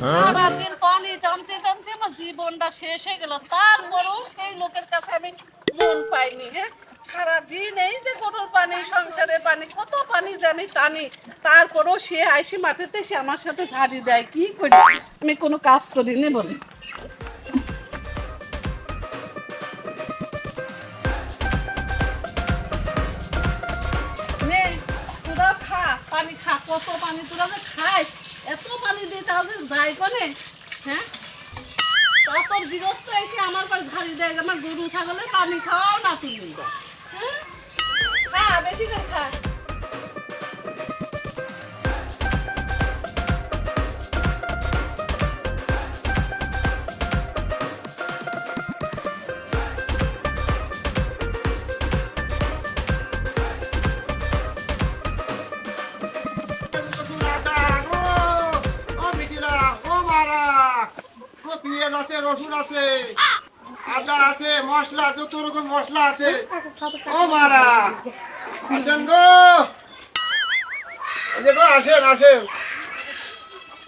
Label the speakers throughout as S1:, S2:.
S1: সারাদিন পানি টানতে টানতে আমার জীবনটা শেষ হয়ে গেল। সেই লোকের কাছে আমি মন পাইনি সারাদিন এই যে গরুর পানি, সংসারের পানি, কত পানি টানি সে আইসি মাটিতে, সে আমার সাথে ঝাড়ি দেয়, কি করি? আমি কোনো কাজ করিনি বলে। খা, পানি খা, কত পানি তোরা যে খাস। এত পানি দিয়ে তাহলে যাই করে হ্যাঁ? তত বিরস্ত এসে আমার কাছে ঝাড়ি দেয় আমার গরু ছাগলে পানি খাওয়াও না তুমি। হ্যাঁ? বেশি করে খা।
S2: পেঁয়াজ আছে রসুন আছে আদা আছে মশলা যত রকম মশলা আছে। ও মারা। আসেন গো। দেখো আসেন আসেন।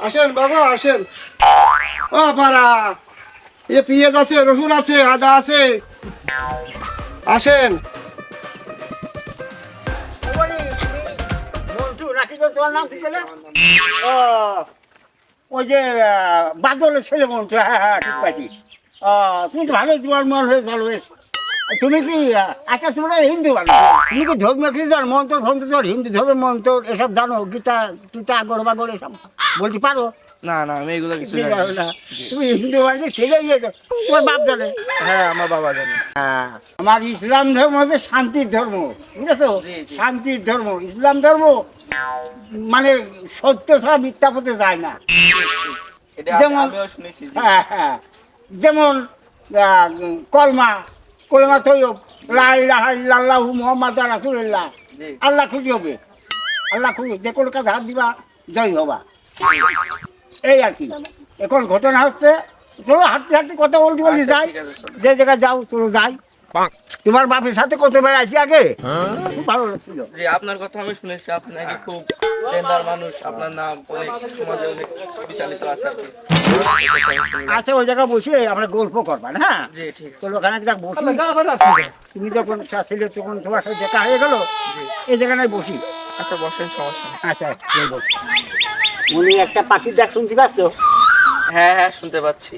S2: আসেন বাবু আসেন। ও মারা। এই পেঁয়াজ আছে রসুন আছে আদা আছে। আসেন।
S3: নাকি তো তোমার নাম কি ও। ওই যে বাদলের ছেলে বলছো হ্যাঁ হ্যাঁ ঠিক পাচ্ছি তুমি তো ভালো তোমার মন হয়েছ, ভালো হয়েছে। তুমি কি আচ্ছা তোমরা হিন্দু ভালো তুমি কি ধর্মীয় কি জানো? মন্ত্র, ফন্ত্র হিন্দু ধর্মের মন্ত্র, এসব জানো? গীতা গীতা আগর বাগর এসব? বলতে পারো?
S4: না না আমি এগুলো কিছু জানি
S3: না। তুমি হিন্দু মানুষ ছেলে গিয়েছো তোমার বাপ জানে।
S4: হ্যাঁ আমার বাবা জানে।
S3: হ্যাঁ, আমার ইসলাম ধর্ম হচ্ছে শান্তির ধর্ম বুঝেছ। শান্তির ধর্ম। ইসলাম ধর্ম মানে সত্য ছাড়া মিথ্যা পথে যায় না। যেমন-। হ্যাঁ হ্যাঁ। যেমন কলমা কলমা তৈব লাহ মোহাম্মদ রাসুল্লাহ। আল্লাহ খুশি হবে। আল্লাহ খুশি যে কোনো কাছে হাত দিবা জয় হবা। এই আর কি। এখন ঘটনা হচ্ছে চলো হাঁটতে হাঁটতে কথা বলতে বলতে
S4: আচ্ছা,
S3: যাই। যে জায়গায় যাও চলো যাই। তোমার বাপের সাথে কত বেড়া আছি আগে? খুব ভালো লাগছিল।
S4: জি আপনার কথা আমি শুনেছি আপনি নাকি খুব ডেঞ্জার মানুষ আপনার নাম অনেক সমাজে অনেক বিচালিত আছে আর কি।
S3: আচ্ছা ওই জায়গায় বসে আমরা গল্প করবা না হ্যাঁ?
S4: জি ঠিক আছে।
S3: চলো ওখানে যাক বসি। তুমি যখন ছিল তখন তোমার সাথে দেখা হয়ে গেল? এই জায়গায় বসি?
S4: আচ্ছা বসেন সমস্যা।
S3: আচ্ছা উনি একটা পাখির ডাক শুনতে পাচ্ছ?
S4: হ্যাঁ হ্যাঁ শুনতে পাচ্ছি।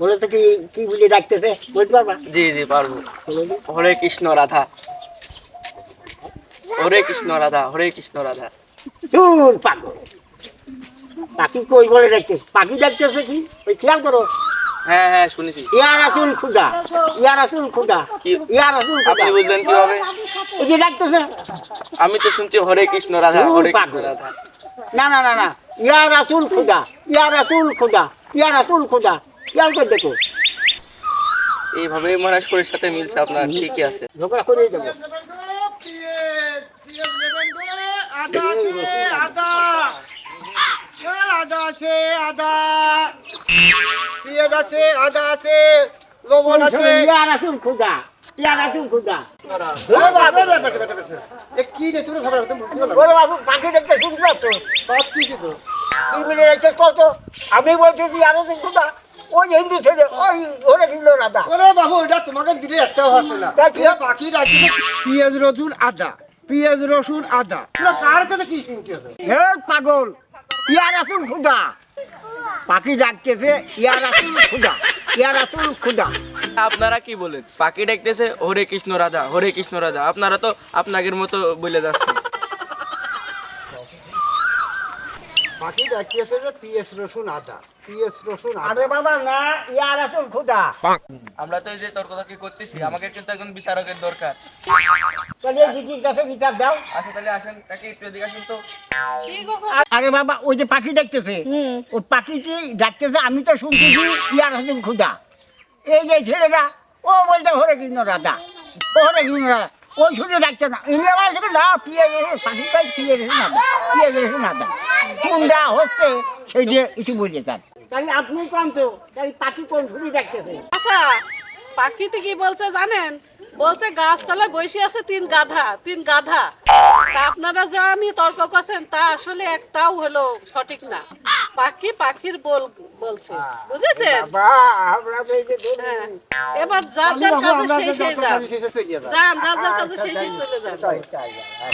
S3: বলে তো কি কি বলে ডাকতেছে? বলতে পারবা?
S4: জি জি পারব। হরে কৃষ্ণ রাধা। হরে কৃষ্ণ রাধা হরে কৃষ্ণ রাধা।
S3: দূর পাগল। পাখি কই বলে ডাকতেছে? পাখি ডাকতেছে কি? ওই খেয়াল করো।
S4: হ্যাঁ হ্যাঁ শুনেছি।
S3: ইয়া রাসুল খুদা ইয়া রাসুল খুদা? ইয়া রাসুল খুদা
S4: আপনি বুঝলেন কীভাবে?
S3: ওই যে ডাকতেছে।
S4: আমি তো শুনছি হরে কৃষ্ণ রাধা হরে কৃষ্ণ রাধা।
S3: না না না না। ইয়া রাসুল খুদা ইয়া রাসুল খুদা ইয়া রাসুল খুদা খেয়াল করে দেখো
S4: এইভাবে মানে শরীর সাথে মিলছে আপনার ঠিকই আছে।
S3: ঝগড়া করে যাব।
S2: আদা আছে আদা আদা আছে আদা পেঁয়াজ আছে আদা আছে লবণ আছে।
S3: ইয়া রাসুল খুদা খুদা
S2: কি রে খবর
S3: বাবু পাখি দেখতে
S2: তো?
S3: বলে কত? আমি বলছি ইয়া রাসুল খুদা ওই হিন্দু ছেলে ওই ওরে রাধা
S2: ওরে বাবু এটা তোমাকে দিলে একটাও হচ্ছে না। রাখি পেঁয়াজ রসুন আদা। পেঁয়াজ রসুন আদা। কার কাছে কি শুনতে
S3: হে পাগল ইয়া রাসুল খুদা পাখি ডাকতেছে ইয়া রাসুল খুদা খুদা।
S4: আপনারা কি বলেন? পাখি ডাকতেছে, হরে কৃষ্ণ রাধা, হরে কৃষ্ণ রাধা। আপনারা তো আপনাদের মতো বলে যাচ্ছেন।
S2: ডাকিয়েছে যে পেঁয়াজ রসুন আদা পেঁয়াজ রসুন আদা।
S3: আরে বাবা না ইয়া রাসুল খুদা
S4: আমরা তো এই যে তর্কতর্কি করতেছি আমাকে কিন্তু একজন বিচারকের দরকার।
S3: তাহলে এই কাছে বিচার দাও।
S4: আচ্ছা তাহলে আসেন তাকে একটু এদিকে আসেন তো।
S3: আরে বাবা ওই যে পাখি ডাকতেছে ও পাখি যে ডাকতেছে আমি তো শুনছি যে ইয়ার হাসিন খুদা এই যে ছেলেটা ও বলতে হরে কৃষ্ণ রাধা হরে কৃষ্ণ রাধা ওই শুনে ডাকছে না ইনি আমার না পিয়ে পাখি কাজ পিয়ে গেছে না পিয়ে গেছে না কোনটা হচ্ছে সেই যে একটু বুঝে চান। তাহলে আপনি কোন তো? তাহলে পাখি কোন শুনে ডাকতেছে
S1: আচ্ছা পাখিতে কি বলছে জানেন? বলছে গাছতলায় বসে আছে তিন গাধা তিন গাধা। তা আপনারা যা আমি তর্ক করছেন তা আসলে একটাও হলো সঠিক না। পাখি পাখির বল বলছে বুঝেছেন?
S3: তো
S1: হ্যাঁ। এবার যার যার কাজে সেই সেই যান
S2: শেষে
S1: যান যার যার কাজে সেই সেই চলে যান।
S3: তাই, তাই, তাই।